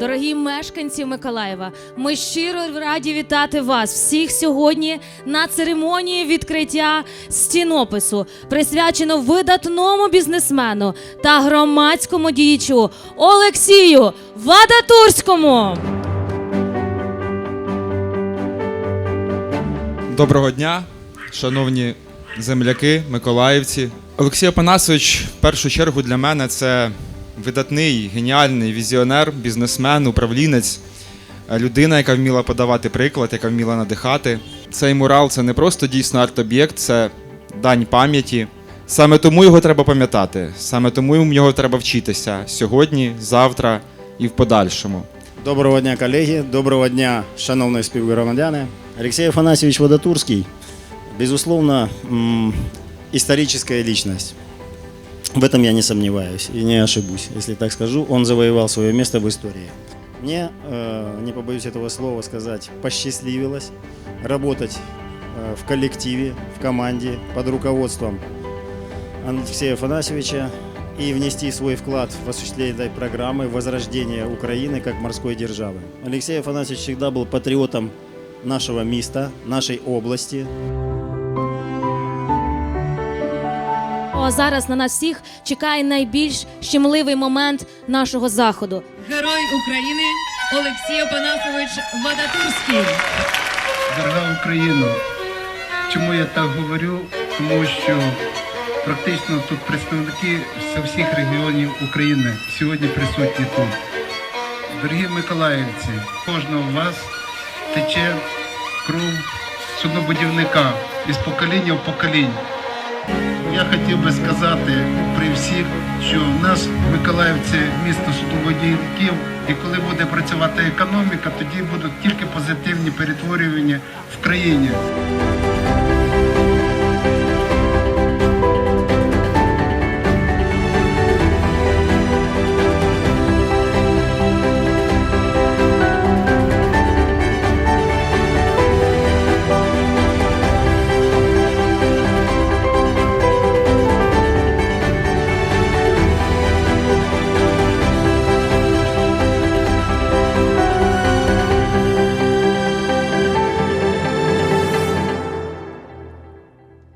Дорогі мешканці Миколаєва, ми щиро раді вітати вас всіх сьогодні на церемонії відкриття стінопису, присвячено видатному бізнесмену та громадському діячу Олексію Вадатурському. Доброго дня, шановні земляки, миколаївці. Олексій Опанасович, в першу чергу для мене це видатний, геніальний візіонер, бізнесмен, управлінець, е, людина, яка вміла подавати приклад, яка вміла надихати. Цей мурал це не просто дійсно арт-об'єкт, це дань пам'яті. Саме тому його треба пам'ятати, саме тому в нього треба вчитися сьогодні, завтра і в подальшому. Доброго дня, колеги. Доброго дня, шановні співгромадяни. Алексей Афанасьевич Водотурский, безусловно, м, историческая личность. В этом я не сомневаюсь и не ошибусь, если так скажу. Он завоевал свое место в истории. Мне, э, не побоюсь этого слова сказать, посчастливилось работать э, в коллективе, в команде под руководством Алексея Афанасьевича и внести свой вклад в осуществление этой программы возрождения Украины как морской державы. Алексей Афанасьевич всегда был патриотом нашего места, нашей области. А зараз на нас всіх чекає найбільш щемливий момент нашого заходу. Герой України Олексій Опанасович Вадатурський. Дорога Україно, чому я так говорю? Тому що практично тут представники з всіх регіонів України сьогодні присутні тут. Дорогі миколаївці, кожного з вас тече кров суднобудівника із покоління в покоління. Я хотів би сказати при всіх, що в нас Миколаївці місто судоводійників і коли буде працювати економіка, тоді будуть тільки позитивні перетворювання в країні.